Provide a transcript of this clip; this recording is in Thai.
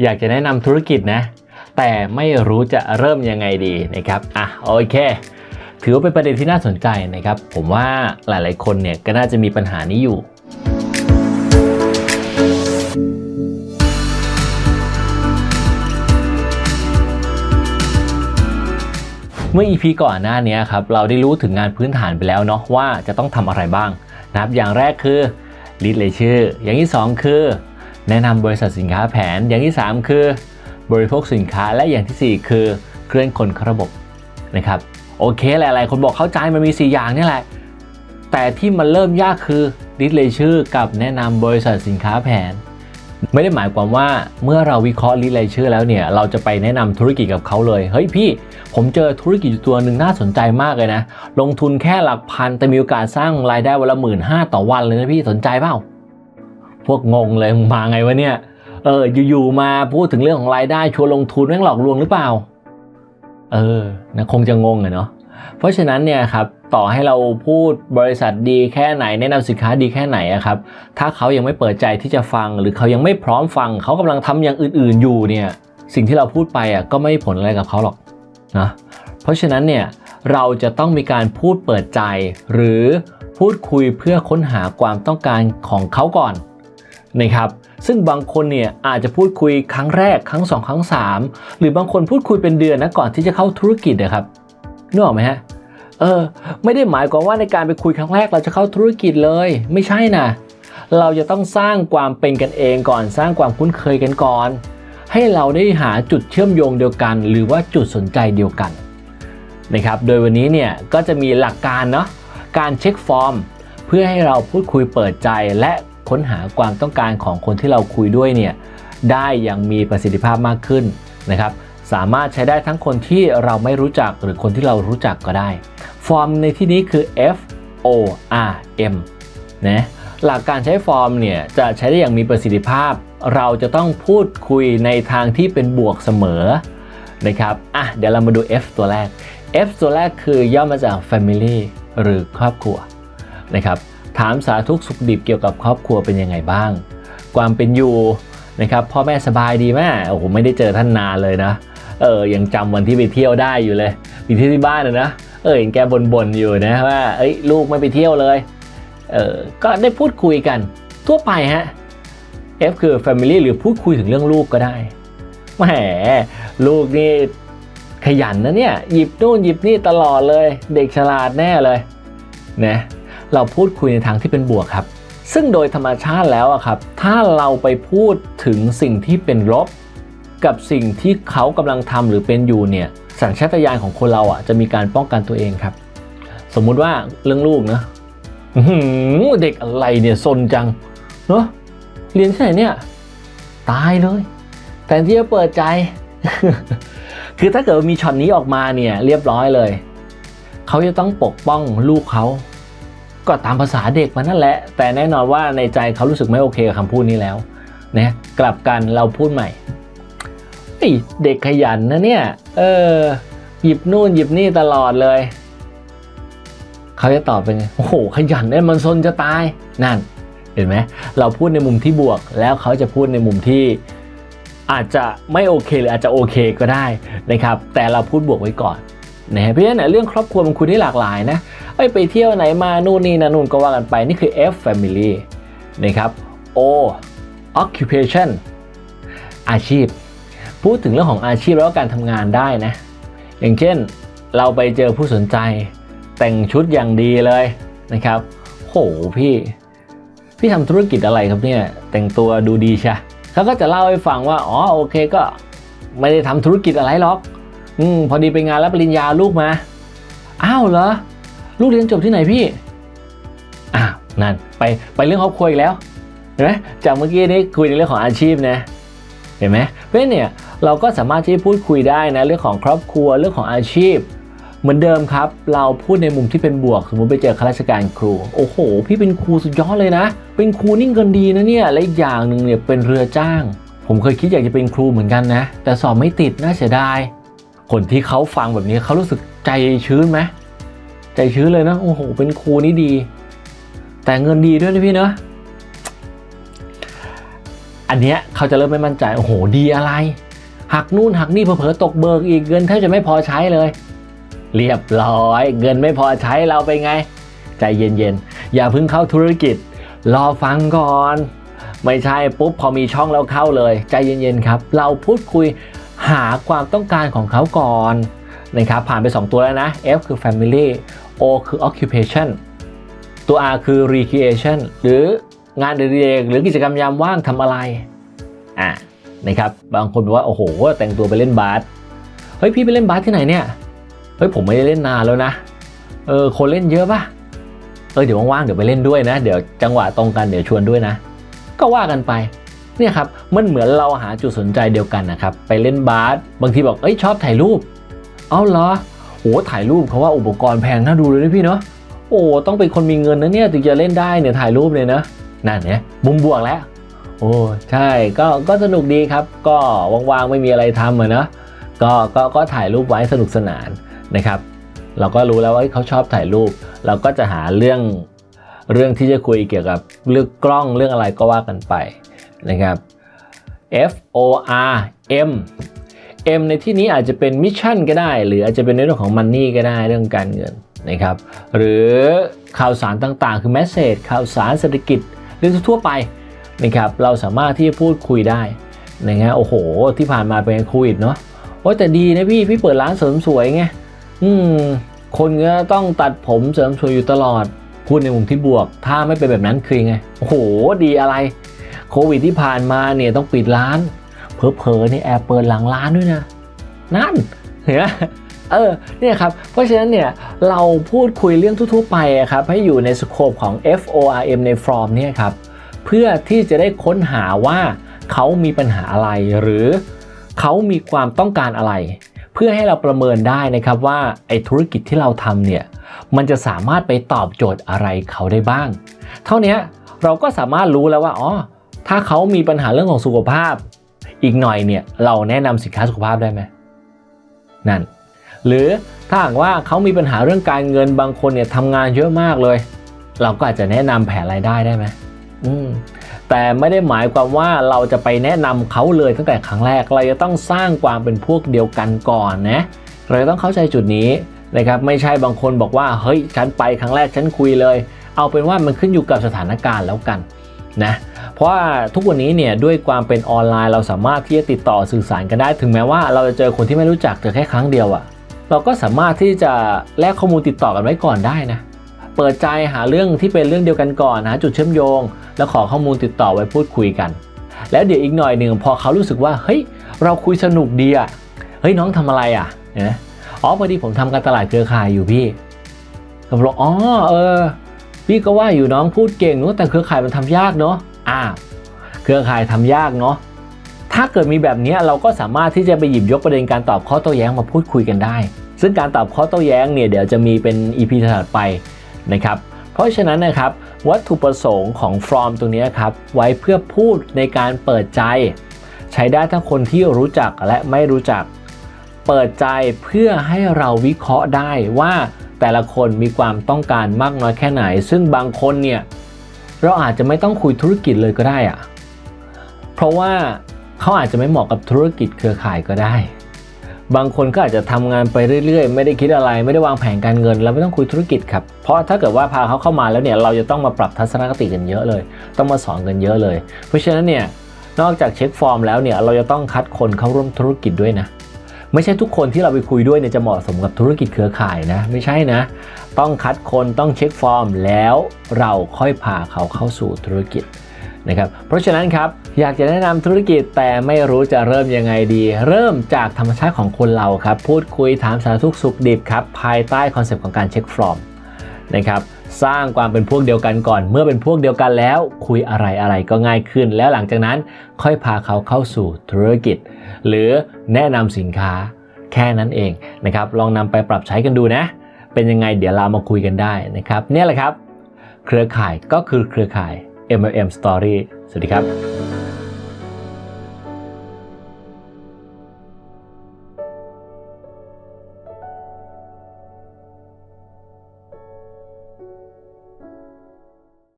อยากจะแนะนำธุรกิจนะ แต่ไม่รู้จะเริ่มยังไงดีนะครับอะโอเค ถือว่าเป็นประเด็นที่น่าสนใจนะครับ ผมว่าหลายๆ คนเนี่ยก็น่าจะมีปัญหานี้อยู่ เมื่อ EP ก่อนหน้านี้ครับเราได้รู้ถึงงานพื้นฐานไปแล้วเนาะว่าจะต้องทำอะไรบ้างนะครับอย่างแรกคือลิสต์เลยชื่อ อย่างที่ 2 คือ แนะนำบริษัทสินค้าแผนอย่างที่ 3 คือ บริโภคสินค้าและอย่างทีสี่ 4 คือเคลื่อนคนเข้าระบบนะครับโอเคหลาย ๆ คนบอกเข้าใจมันมี 4 อย่างนี่แหละ แต่ที่มันเริ่มยากคือลิสเลยชื่อกับแนะนำบริษัทสินค้าแผน ไม่ได้หมายความว่าเมื่อเราวิเคราะห์ลิสต์รายชื่อแล้วเนี่ยเราจะไปแนะนำธุรกิจกับเขาเลย เฮ้ยพี่ ผมเจอธุรกิจตัวหนึ่งน่าสนใจมากเลยนะ ลงทุนแค่หลักพันแต่มีโอกาสสร้างรายได้วันละหมื่นห้าต่อวันเลยนะพี่สนใจเปล่า พวกงงเลยมาไงวะเนี่ย เออ อยู่ๆมาพูดถึงเรื่องของรายได้ชวนลงทุนแม่งหลอกลวงหรือเปล่า เออนะคงจะงงอะเนาะเพราะฉะนั้นเนี่ยครับต่อให้เราพูดบริษัทดีแค่ไหนแนะนำสินค้าดีแค่ไหนอะครับ ถ้าเขายังไม่เปิดใจที่จะฟัง หรือเขายังไม่พร้อมฟัง เขากำลังทำอย่างอื่น ๆ อยู่เนี่ย สิ่งที่เราพูดไปอะก็ไม่ผลอะไรกับเขาหรอกนะเพราะฉะนั้นเนี่ยเราจะต้องมีการพูดเปิดใจ หรือพูดคุยเพื่อค้นหาความต้องการของเขาก่อน นะครับซึ่งบางคนเนี่ยอาจจะพูดคุยครั้งแรกครั้งสองครั้งสามหรือบางคนพูดคุยเป็นเดือนนะก่อนที่จะเข้าธุรกิจนะครับนึกออกไหมฮะเออไม่ได้หมายความว่าในการไปคุยครั้งแรกเราจะเข้าธุรกิจเลย ไม่ใช่นะเราจะต้องสร้างความเป็นกันเองก่อนสร้างความคุ้นเคยกันก่อน ให้เราได้หาจุดเชื่อมโยงเดียวกัน หรือว่าจุดสนใจเดียวกันนะครับโดยวันนี้เนี่ยก็จะมีหลักการเนาะการเช็คฟอร์ม เพื่อให้เราพูดคุยเปิดใจและ ค้นหาความต้องการของคนที่เราคุยด้วยเนี่ยได้อย่างมีประสิทธิภาพมากขึ้นนะครับสามารถใช้ได้ทั้งคนที่เราไม่รู้จักหรือคนที่เรารู้จักก็ได้ ฟอร์มในที่นี้คือ F O R M นะหลักการใช้ฟอร์มเนี่ยจะใช้ได้อย่างมีประสิทธิภาพ เราจะต้องพูดคุยในทางที่เป็นบวกเสมอนะครับอะเดี๋ยวเรามาดู F ตัวแรก F ตัวแรกคือย่อมาจาก Family หรือครอบครัวนะครับามสาทุกสุขดิบเกี่ยวกับครอบครัวเป็นยังไงบ้าง ความเป็นอยู่นะครับพ่อแม่สบายดีไหมโอ้โหไม่ได้เจอท่านนานเลยนะเออยังจำวันที่ไปเที่ยวได้อยู่เลยไปเที่ยวที่บ้านนะนะเออเห็นแกบ่นๆอยู่นะว่าเอ้ยลูกไม่ไปเที่ยวเลยเออก็ได้พูดคุยกันทั่วไปฮะ F คือ Family หรือพูดคุยถึงเรื่องลูกก็ได้แหมลูกนี่ขยันนะเนี่ย หยิบนู่นหยิบนี่ตลอดเลย เด็กฉลาดแน่เลยนะ เราพูดคุยในทางที่เป็นบวกครับ ซึ่งโดยธรรมชาติแล้วอะครับ ถ้าเราไปพูดถึงสิ่งที่เป็นลบ กับสิ่งที่เขากำลังทำหรือเป็นอยู่เนี่ยสัญชาตญาณของคนเราอะจะมีการป้องกันตัวเองครับ สมมุติว่าเรื่องลูกนะหือเด็กอะไรเนี่ยซนจังเนาะเรียนที่ไหนเนี่ยตายเลย แต่ที่จะเปิดใจ คือถ้าเกิดมีช็อตนี้ออกมาเนี่ยเรียบร้อยเลย เขาจะต้องปกป้องลูกเขา ก็ตามภาษาเด็กมันนั่นแหละ แต่แน่นอนว่าในใจเขารู้สึกไม่โอเคกับคำพูดนี้แล้วนะกลับกันเราพูดใหม่เด็กขยันนะเนี่ยเออหยิบนู่นหยิบนี่ตลอดเลย เขาจะตอบเป็นไงโอ้โหขยันเนี่ยมันซนจะตายนั่น เห็นไหมเราพูดในมุมที่บวก แล้วเขาจะพูดในมุมที่อาจจะไม่โอเคหรืออาจจะโอเคก็ได้นะครับ แต่เราพูดบวกไว้ก่อน นะเพราะฉะนั้นเรื่องครอบครัวมันคุยได้หลากหลายนะเอ้ยไปเที่ยวไหนมานู่นนี่นะนู่นก็ว่ากันไปนี่คือ F family นะครับ O occupation อาชีพ พูดถึงเรื่องของอาชีพแล้วก็การทำงานได้นะ อย่างเช่นเราไปเจอผู้สนใจ แต่งชุดอย่างดีเลยนะครับ โหพี่ พี่ทำธุรกิจอะไรครับเนี่ย แต่งตัวดูดีใช่เขาก็จะเล่าให้ฟังว่า อ๋อโอเคก็ไม่ได้ทำธุรกิจอะไรหรอก อืมพอดีไปงานรับปริญญาลูกมา อ้าวเหรอ ลูกเรียนจบที่ไหนพี่ อ้าวนั่นไปไปเรื่องครอบครัวอีกแล้ว เห็นไหมจากเมื่อกี้นี้คุยในเรื่องของอาชีพนะ เห็นไหมเพราะเนี่ยเราก็สามารถที่จะพูดคุยได้นะเรื่องของครอบครัวเรื่องของอาชีพ เหมือนเดิมครับ เราพูดในมุมที่เป็นบวก สมมุติไปเจอข้าราชการครู โอ้โห พี่เป็นครูสุดยอดเลยนะ เป็นครูนี่เงินดีนะเนี่ยและอีกอย่างหนึ่งเนี่ยเป็นเรือจ้าง ผมเคยคิดอยากจะเป็นครูเหมือนกันนะ แต่สอบไม่ติดน่าเสียดาย คนที่เขาฟังแบบนี้เขารู้สึกใจชื้นไหมใจชื้นเลยนะโอ้โหเป็นครูนี่ดี แต่เงินดีด้วยนะพี่เนาะอันเนี้ยเขาจะเริ่มไม่มั่นใจโอ้โหดีอะไรหักนู่นหักนี่เผลอๆตกเบิกอีกเงินแทบจะไม่พอใช้เลย เรียบร้อย เงินไม่พอใช้เราไปไง ใจเย็นๆ อย่าเพิ่งเข้าธุรกิจ รอฟังก่อน ไม่ใช่ปุ๊บพอมีช่องแล้วเข้าเลย ใจเย็นๆครับ เราพูดคุย หาความต้องการของเขาก่อนนะครับผ่านไป 2 ตัวแล้วนะ F คือ family O คือ occupation ตัว R คือ recreation หรืองานเดเรกหรือกิจกรรมยามว่างทำอะไรอะนะครับบางคนบอกว่า โอ้โห แต่งตัวไปเล่นบาสเฮ้ย พี่ไปเล่นบาสที่ไหนเนี่ยเฮ้ย ผมไม่ได้เล่นนานแล้วนะเออคนเล่นเยอะปะเออเดี๋ยวว่างๆเดี๋ยวไปเล่นด้วยนะ เดี๋ยวจังหวะตรงกันเดี๋ยวชวนด้วยนะ ก็ว่ากันไป เนี่ยครับมันเหมือนเราหาจุดสนใจเดียวกันนะครับไปเล่นบาสบางทีบอกเอ้ยชอบถ่ายรูป เอาเหรอโอ้ถ่ายรูปเขาว่าอุปกรณ์แพงน่าดูเลยนะพี่เนาะโอ้ต้องเป็นคนมีเงินนะเนี่ยถึงจะเล่นได้เนี่ยถ่ายรูปเลยนะนั่นเนี่ยมุมบวกแล้ว โอ้ใช่ก็ก็สนุกดีครับ ก็ว่างๆไม่มีอะไรทำอะเนาะก็ก็ก็ถ่ายรูปไว้สนุกสนานนะครับ เราก็รู้แล้วว่าเขาชอบถ่ายรูป เราก็จะหาเรื่องเรื่องที่จะคุยเกี่ยวกับเรื่องกล้องเรื่องอะไรก็ว่ากันไป นะครับ F O R M M ในที่นี้อาจจะเป็นมิชชั่นก็ได้ หรืออาจจะเป็นในเรื่องของมันนี่ก็ได้เรื่องการเงินนะครับ หรือข่าวสารต่างๆ คือแมสเซจข่าวสารเศรษฐกิจเรื่องทั่วไปนะครับ เราสามารถที่จะพูดคุยได้นะฮะโอ้โห ที่ผ่านมาเป็นโควิดเนาะโอ้แต่ดีนะพี่ พี่เปิดร้านเสริมสวยไงอืมคนก็ต้องตัดผมเสริมสวยอยู่ตลอดพูดในมุมที่บวก ถ้าไม่เป็นแบบนั้นคือไง โอ้โห ดีอะไร โควิดที่ผ่านมาเนี่ยต้องปิดร้าน เพอๆนี่ยแอบเปิดหลังร้านด้วยนะ นั่นเห็นไหมเออเนี่ยครับ เพราะฉะนั้นเนี่ยเราพูดคุยเรื่องทั่วๆไปอะครับให้อยู่ในสโคปของ FORM ใน from เนี่ยครับเพื่อที่จะได้ค้นหาว่าเขามีปัญหาอะไรหรือเขามีความต้องการอะไร เพื่อให้เราประเมินได้นะครับว่าไอ้ธุรกิจที่เราทำเนี่ยมันจะสามารถไปตอบโจทย์อะไรเขาได้บ้าง เท่านี้เราก็สามารถรู้แล้วว่าอ๋อ ถ้าเขามีปัญหาเรื่องของสุขภาพ อีกหน่อยเนี่ยเราแนะนำสินค้าสุขภาพได้ไหมนั่น หรือถ้าหากว่าเขามีปัญหาเรื่องการเงินบางคนเนี่ยทำงานเยอะมากเลย เราก็อาจจะแนะนำแผนรายได้ได้ไหมอืมแต่ไม่ได้หมายความว่าเราจะไปแนะนำเขาเลยตั้งแต่ครั้งแรก เราจะต้องสร้างความเป็นพวกเดียวกันก่อนนะเราจะต้องเข้าใจจุดนี้นะครับไม่ใช่บางคนบอกว่าเฮ้ยฉันไปครั้งแรกฉันคุยเลย เอาเป็นว่ามันขึ้นอยู่กับสถานการณ์แล้วกัน นะเพราะว่าทุกวันนี้เนี่ยด้วยความเป็นออนไลน์เราสามารถที่จะติดต่อสื่อสารกันได้ ถึงแม้ว่าเราจะเจอคนที่ไม่รู้จักเจอแค่ครั้งเดียวอะเราก็สามารถที่จะแลกข้อมูลติดต่อกันไว้ก่อนได้นะเปิดใจหาเรื่องที่เป็นเรื่องเดียวกันก่อนหาจุดเชื่อมโยง แล้วขอข้อมูลติดต่อไว้พูดคุยกัน แล้วเดี๋ยวอีกหน่อยหนึ่งพอเขารู้สึกว่าเฮ้ยเราคุยสนุกดีอะเฮ้ยน้องทำอะไรอะนะอ๋อพอดีผมทำการตลาดเครือข่ายอยู่พี่ผมบอกอ๋อเออ พี่ก็ว่าอยู่น้องพูดเก่งเนอะแต่เครือข่ายมันทำยากเนาะอ้าเครือข่ายทำยากเนาะถ้าเกิดมีแบบนี้เราก็สามารถที่จะไปหยิบยกประเด็นการตอบข้อโต้แย้งมาพูดคุยกันได้ ซึ่งการตอบข้อโต้แย้งเนี่ยเดี๋ยวจะมีเป็น EP ถัดไปนะครับเพราะฉะนั้นนะครับวัตถุประสงค์ของ from ตรงนี้ครับไว้เพื่อพูดในการเปิดใจ ใช้ได้ทั้งคนที่รู้จักและไม่รู้จัก เปิดใจเพื่อให้เราวิเคราะห์ได้ว่า แต่ละคนมีความต้องการมากน้อยแค่ไหน ซึ่งบางคนเนี่ยเราอาจจะไม่ต้องคุยธุรกิจเลยก็ได้อะเพราะว่าเขาอาจจะไม่เหมาะกับธุรกิจเครือข่ายก็ได้ บางคนก็อาจจะทำงานไปเรื่อยๆ ไม่ได้คิดอะไร ไม่ได้วางแผนการเงินเราไม่ต้องคุยธุรกิจครับ เพราะถ้าเกิดว่าพาเขาเข้ามาแล้วเนี่ยเราจะต้องมาปรับทัศนคติกันเยอะเลย ต้องมาสอนกันเยอะเลย เพราะฉะนั้นเนี่ยนอกจากเช็คฟอร์มแล้วเนี่ยเราจะต้องคัดคนเข้าร่วมธุรกิจด้วยนะ ไม่ใช่ทุกคนที่เราไปคุยด้วยเนี่ยจะเหมาะสมกับธุรกิจเครือข่ายนะ ไม่ใช่นะ ต้องคัดคนต้องเช็คฟอร์ม แล้วเราค่อยพาเขาเข้าสู่ธุรกิจนะครับเพราะฉะนั้นครับอยากจะแนะนำธุรกิจแต่ไม่รู้จะเริ่มยังไงดี เริ่มจากธรรมชาติของคนเราครับ พูดคุยถามสารทุกสุขดิบครับ ภายใต้คอนเซปต์ของการเช็คฟอร์มนะครับ สร้างความเป็นพวกเดียวกันก่อน เมื่อเป็นพวกเดียวกันแล้ว คุยอะไรอะไรก็ง่ายขึ้น แล้วหลังจากนั้นค่อยพาเขาเข้าสู่ธุรกิจ หรือแนะนำสินค้าแค่นั้นเองนะครับ ลองนำไปปรับใช้กันดูนะ เป็นยังไงเดี๋ยวเรามาคุยกันได้นะครับ เนี่ยแหละครับ เครือข่ายก็คือเครือข่าย MLM Story สวัสดีครับ